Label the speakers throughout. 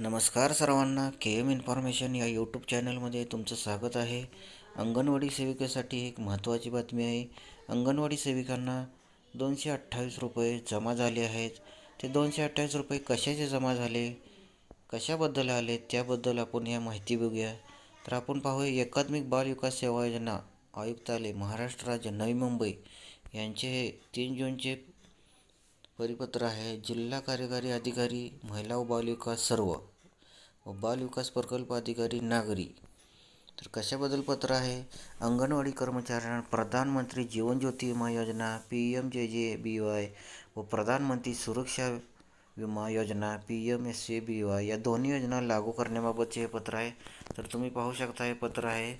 Speaker 1: नमस्कार सर्वांना K M information या यूट्यूब चॅनलमध्ये तुमचं स्वागत आहे. अंगणवाडी सेविकेसाठी एक महत्त्वाची बातमी आहे. अंगणवाडी सेविकांना दोनशे अठ्ठावीस रुपये जमा झाले आहेत. ते दोनशे अठ्ठावीस रुपये कशाचे जमा झाले? कशाबद्दल आले? त्याबद्दल आपण ह्या माहिती बघूया. तर आपण पाहूया एकात्मिक बाल विकास सेवा योजना आयुक्तालय महाराष्ट्र राज्य नवी मुंबई यांचे हे तीन जूनचे परिपत्र आहे. जिल्हा कार्यकारी अधिकारी महिला व बालविकास सर्व व बालविकास प्रकल्प अधिकारी नागरी. तर कशाबद्दल पत्र आहे? अंगणवाडी कर्मचाऱ्यांना प्रधानमंत्री जीवन ज्योती विमा योजना पी एम जे जे बी वाय व प्रधानमंत्री सुरक्षा विमा योजना P M S C B Y या दोन्ही योजना लागू करण्याबाबतचे हे पत्र आहे. तर तुम्ही पाहू शकता हे पत्र आहे.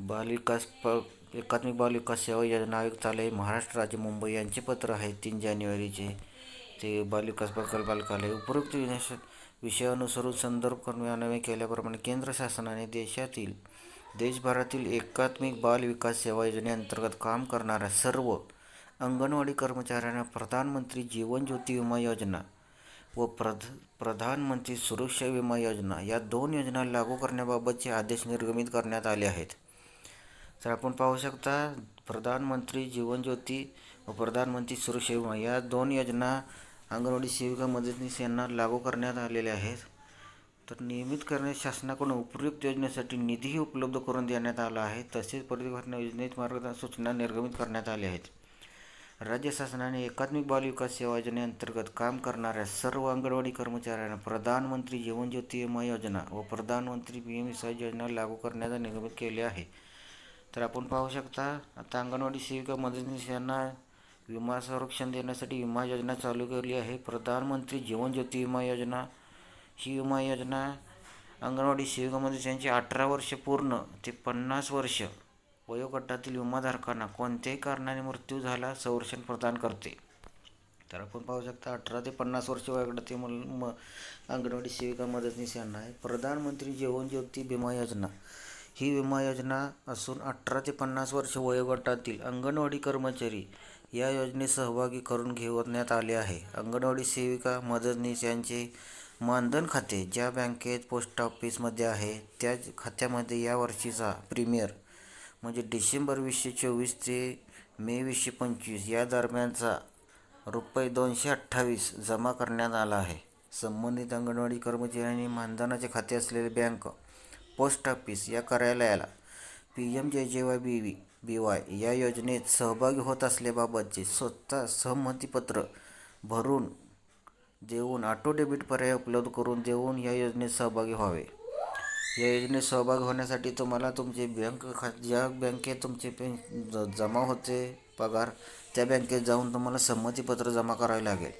Speaker 1: बालविकास प एकात्मिक बालविकास सेवा योजना आयुक्तालय महाराष्ट्र राज्य मुंबई यांचे पत्र आहे तीन जानेवारीचे. ते बालविकास प्रकल्पालकालय उपरोक्त विषयानुसरून संदर्भ कर्मयान्वये केल्याप्रमाणे केंद्र शासनाने देशातील देशभरातील एकात्मिक बाल विकास सेवा योजनेअंतर्गत काम करणाऱ्या सर्व अंगणवाडी कर्मचाऱ्यांना प्रधानमंत्री जीवन ज्योती विमा योजना व प्रध प्रधानमंत्री सुरक्षा विमा योजना या दोन योजना लागू करण्याबाबतचे आदेश निर्गमित करण्यात आले आहेत. तर आपण पाहू शकता प्रधानमंत्री जीवन ज्योती व प्रधानमंत्री सुरक्षा विमा या दोन योजना अंगणवाडी सेविका मदतनीस यांना लागू करण्यात आलेले आहेत. तर नियमित करणे शासनाकडून उपयुक्त योजनेसाठी निधीही उपलब्ध करून देण्यात आला आहे. तसेच परिवर्तन योजनेत मार्गदर्शन सूचना निर्गमित करण्यात आल्या आहेत. राज्य शासनाने एकात्मिक बाल विकास सेवा योजनेअंतर्गत काम करणाऱ्या सर्व अंगणवाडी कर्मचाऱ्यांना प्रधानमंत्री जीवन ज्योती विमा योजना व प्रधानमंत्री पी एम योजना लागू करण्याचा निर्गमित केले आहे. तर आपण पाहू शकता आता अंगणवाडी सेविका मदतनीस यांना विमा संरक्षण देण्यासाठी विमा योजना चालू केली आहे. प्रधानमंत्री जीवन ज्योती विमा योजना. ही विमा योजना अंगणवाडी सेविका मदत यांची अठरा वर्ष पूर्ण ते पन्नास वर्ष वयोगटातील विमाधारकांना कोणत्याही कारणाने मृत्यू झाला संरक्षण प्रदान करते. तर आपण पाहू शकता अठरा ते पन्नास वर्ष वयोगटातील मुल म अंगणवाडी सेविका मदतनीस यांना आहे. प्रधानमंत्री जीवन ज्योती विमा योजना. ही विमा योजना असून अठरा ते पन्नास वर्ष वयोगटातील अंगणवाडी कर्मचारी या योजनेत सहभागी करून घेण्यात आले आहे. अंगणवाडी सेविका मदतनीस यांचे मानधन खाते ज्या बँकेत पोस्ट ऑफिसमध्ये आहे त्या खात्यामध्ये या वर्षीचा प्रीमियर म्हणजे डिसेंबर वीसशे चोवीस ते मे वीसशे पंचवीस या दरम्यानचा रुपये दोनशे अठ्ठावीस जमा करण्यात आला आहे. संबंधित अंगणवाडी कर्मचाऱ्यांनी मानधनाचे खाते असलेले बँक पोस्ट ऑफिस या कार्यालयाला P M J J Y B V B Y या योजनेत सहभागी होत असल्याबाबतचे स्वतः सहमतीपत्र भरून देऊन ऑटो डेबिट पर्याय उपलब्ध करून देऊन या योजनेत सहभागी व्हावे. या योजनेत सहभागी होण्यासाठी तुम्हाला तुमचे बँक खा ज्या बँकेत तुमचे पे ज जमा होते पगार त्या बँकेत जाऊन तुम्हाला संमतीपत्र जमा करावे लागेल.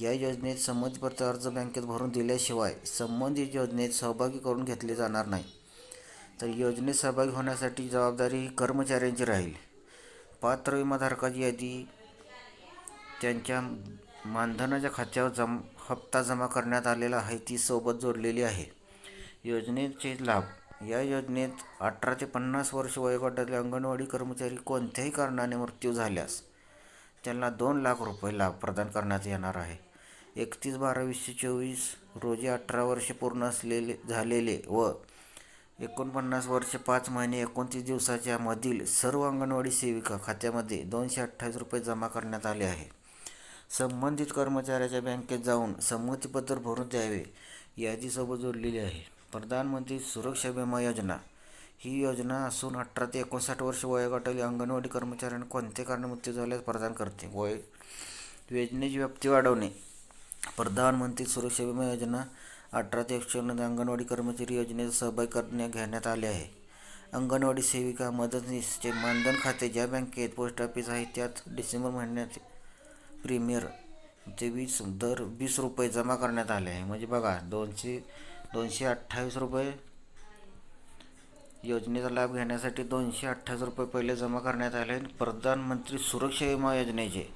Speaker 1: या योजनेत संमतीपत्र अर्ज बँकेत भरून दिल्याशिवाय संबंधित योजनेत सहभागी करून घेतले जाणार नाही. तर योजनेत सहभागी होण्यासाठी जबाबदारी कर्मचाऱ्यांची राहील. पात्र विमाधारकाची यादी त्यांच्या मानधनाच्या खात्यावर जम हप्ता जमा करण्यात आलेला आहे ती सोबत जोडलेली आहे. योजनेचे लाभ. या योजनेत अठरा ते पन्नास वर्ष वयोगटातील अंगणवाडी कर्मचारी कोणत्याही कारणाने मृत्यू झाल्यास त्यांना दोन लाख रुपये लाभ प्रदान करण्यात येणार आहे. एकतीस बारा वीसशे चोवीस रोजी अठरा वर्षे पूर्ण असलेले झालेले व एकोणपन्नास वर्ष पाच महिने एकोणतीस दिवसाच्या मधील सर्व अंगणवाडी सेविका खात्यामध्ये दोनशे अठ्ठावीस रुपये जमा करण्यात आले आहे. संबंधित कर्मचाऱ्याच्या बँकेत जाऊन संमतीपत्र भरून द्यावे यादीसोबत जोडलेली आहे. प्रधानमंत्री सुरक्षा विमा योजना. ही योजना असून अठरा ते एकोणसाठ वर्ष वयोगटातील अंगणवाडी कर्मचाऱ्यांना कोणते कारण मृत्यू झाल्यास प्रदान करते? वय योजनेची व्याप्ती वाढवणे. प्रधानमंत्री सुरक्षा विमा योजना अठरा ते एकशे अंगणवाडी कर्मचारी योजनेत सहभागी करण्यात घेण्यात आले आहे. अंगणवाडी सेविका मदतनीसचे मानधन खाते ज्या बँकेत पोस्ट ऑफिस आहे त्यात डिसेंबर महिन्यात प्रीमियर ते वीस दर वीस रुपये जमा करण्यात आले आहे. म्हणजे बघा दोनशे दोनशे अठ्ठावीस रुपये योजनेचा लाभ घेण्यासाठी दोनशे अठ्ठावीस रुपये पहिले जमा करण्यात आले आणि प्रधानमंत्री सुरक्षा विमा योजनेचे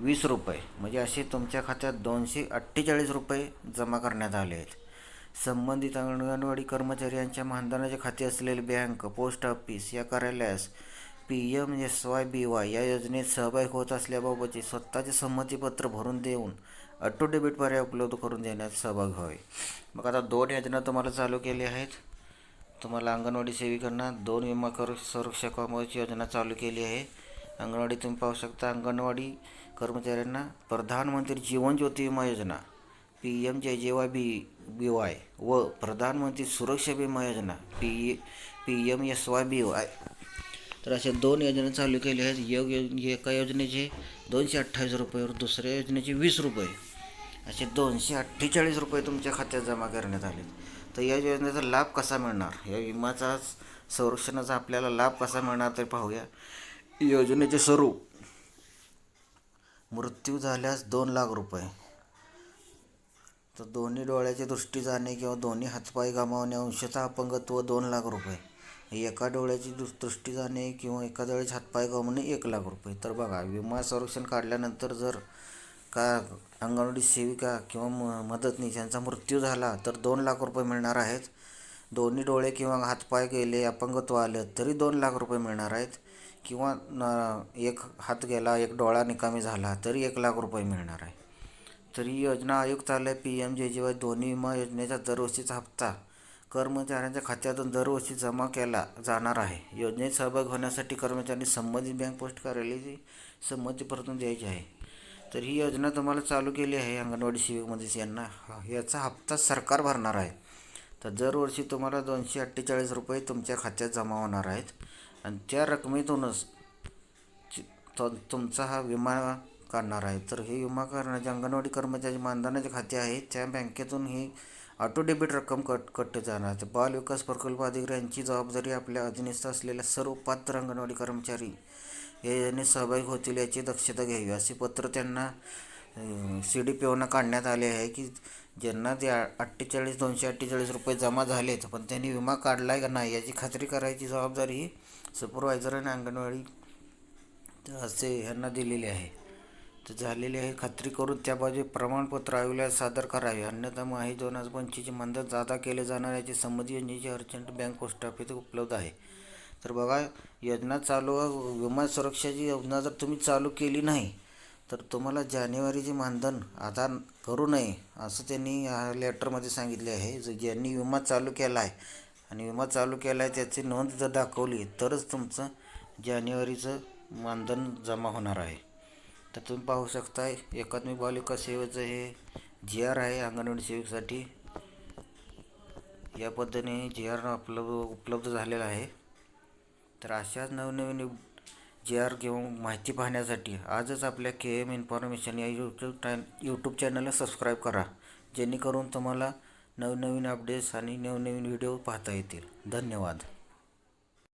Speaker 1: वीस रुपये. म्हणजे असे तुमच्या खात्यात दोनशे अठ्ठेचाळीस रुपये जमा करण्यात आले आहेत. संबंधित अंगणवाडी कर्मचाऱ्यांच्या मानधनाचे खाते असलेले बँक पोस्ट ऑफिस या कार्यालयास P M S Y B Y या योजनेत सहभागी होत असल्याबाबतचे स्वतःचे संमतीपत्र भरून देऊन ऑटो डेबिट पर्याय उपलब्ध करून देण्यात सहभाग व्हावे. मग आता दोन योजना तुम्हाला चालू केली आहेत. तुम्हाला अंगणवाडी सेविकांना दोन विमा कर सुरक्षा योजना चालू केली आहे. अंगणवाडी तुम्ही पाहू शकता अंगणवाडी कर्मचाऱ्यांना प्रधानमंत्री जीवन ज्योती विमा योजना P M J J Y बी बी वाय व प्रधानमंत्री सुरक्षा विमा योजना P P M S Y B Y. तर अशा दोन योजना चालू केल्या आहेत. योग एका योजनेचे दोनशे अठ्ठावीस रुपयेवर दुसऱ्या योजनेचे वीस रुपये. असे दोनशे अठ्ठेचाळीस रुपये तुमच्या खात्यात जमा करण्यात आले. तर या योजनेचा लाभ कसा मिळणार? या विमाचा संरक्षणाचा आपल्याला लाभ कसा मिळणार ते पाहूया. योजनेचे स्वरूप. मृत्यू झाल्यास दोन लाख रुपये. तर दोन्ही डोळ्याची दृष्टी जाणे किंवा दोन्ही हातपाय गमावणे अंशतः अपंगत्व दोन लाख रुपये. एका डोळ्याची दृष्टी जाणे किंवा एका डोळ्याचे हातपाय गमावणे एक लाख रुपये. तर बघा विमा संरक्षण काढल्यानंतर जर का अंगणवाडी सेविका किंवा म मदतनीस यांचा मृत्यू झाला तर दोन लाख रुपये मिळणार आहेत. दोन्ही डोळे किंवा हातपाय गेले अपंगत्व आलं तरी दोन लाख रुपये मिळणार आहेत. किंवा न एक हात गेला एक डोळा निकामी झाला तरी एक लाख रुपये मिळणार आहे. तर ही योजना आयोग आलं आहे P M J J Y दोन्ही विमा योजनेचा दरवर्षीचा हप्ता. कर्मचाऱ्यांच्या खात्यातून दरवर्षी जमा केला जाणार आहे. योजनेत सहभाग होण्यासाठी कर्मचाऱ्यांनी संबंधित बँक पोस्ट कार्यालयाची परतून द्यायची आहे. तर ही योजना तुम्हाला चालू केली आहे अंगणवाडी शिबिकमध्येच यांना. याचा हप्ता सरकार भरणार आहे. तर दरवर्षी तुम्हाला दोनशे अठ्ठेचाळीस रुपये तुमच्या खात्यात जमा होणार आहेत. आणि त्या रकमेतूनच तो तुमचा हा विमा काढणार आहे. तर हे विमा करण्याचे अंगणवाडी कर्मचारी मानधनाचे खाते आहे त्या बँकेतून ही ऑटो डेबिट रक्कम कट कट जाणार. तर बाल विकास प्रकल्प अधिकारी यांची जबाबदारी आपल्या अधीनस्थ असलेल्या सर्व पात्र अंगणवाडी कर्मचारी हे याने सहभागी होतील याची दक्षता घ्यावी असे पत्र त्यांना सी डी पी ओनं काढण्यात आले आहे की ज्यांना ते अठ्ठेचाळीस दोनशे अठ्ठेचाळीस रुपये जमा झालेत पण त्यांनी विमा काढला आहे का नाही याची खात्री करायची जबाबदारी ही सुपरवायझर आणि अंगणवाडी असे ह्यांना दिलेली आहे. तर झालेली आहे खात्री करून त्या बाजू प्रमाणपत्र आयोगाला सादर करावे. अन्यथा माही दोन हजार पंचवीसची मंदत जादा केले जाणार याची योजनेची अर्जंट बँक पोस्ट ऑफिस उपलब्ध आहे. तर बघा योजना चालू विमा सुरक्षाची योजना जर तुम्ही चालू केली नाही तर तुम्हाला जानेवारीचे मानधन आता करू नये असं त्यांनी या लेटरमध्ये सांगितले आहे. जर ज्यांनी विमा चालू केला आहे आणि विमा चालू केला आहे त्याची नोंद जर दाखवली तरच तुमचं जानेवारीचं मानधन जमा होणार आहे. तर तुम्ही पाहू शकता एकात्मिक बालिका सेवेचं हे जी आर आहे अंगणवाडी सेवेसाठी. या पद्धतीने जी आर उपलब्ध उपलब्ध झालेला आहे. तर अशाच नवनवीन जे आर किंवा माहिती पाहण्यासाठी आजच आपल्या के एम इन्फॉर्मेशन या यूट्यूब टा यूट्यूब चॅनलला सबस्क्राईब करा जेणेकरून तुम्हाला नवनवीन अपडेट्स आणि नवनवीन व्हिडिओ पाहता येतील. धन्यवाद.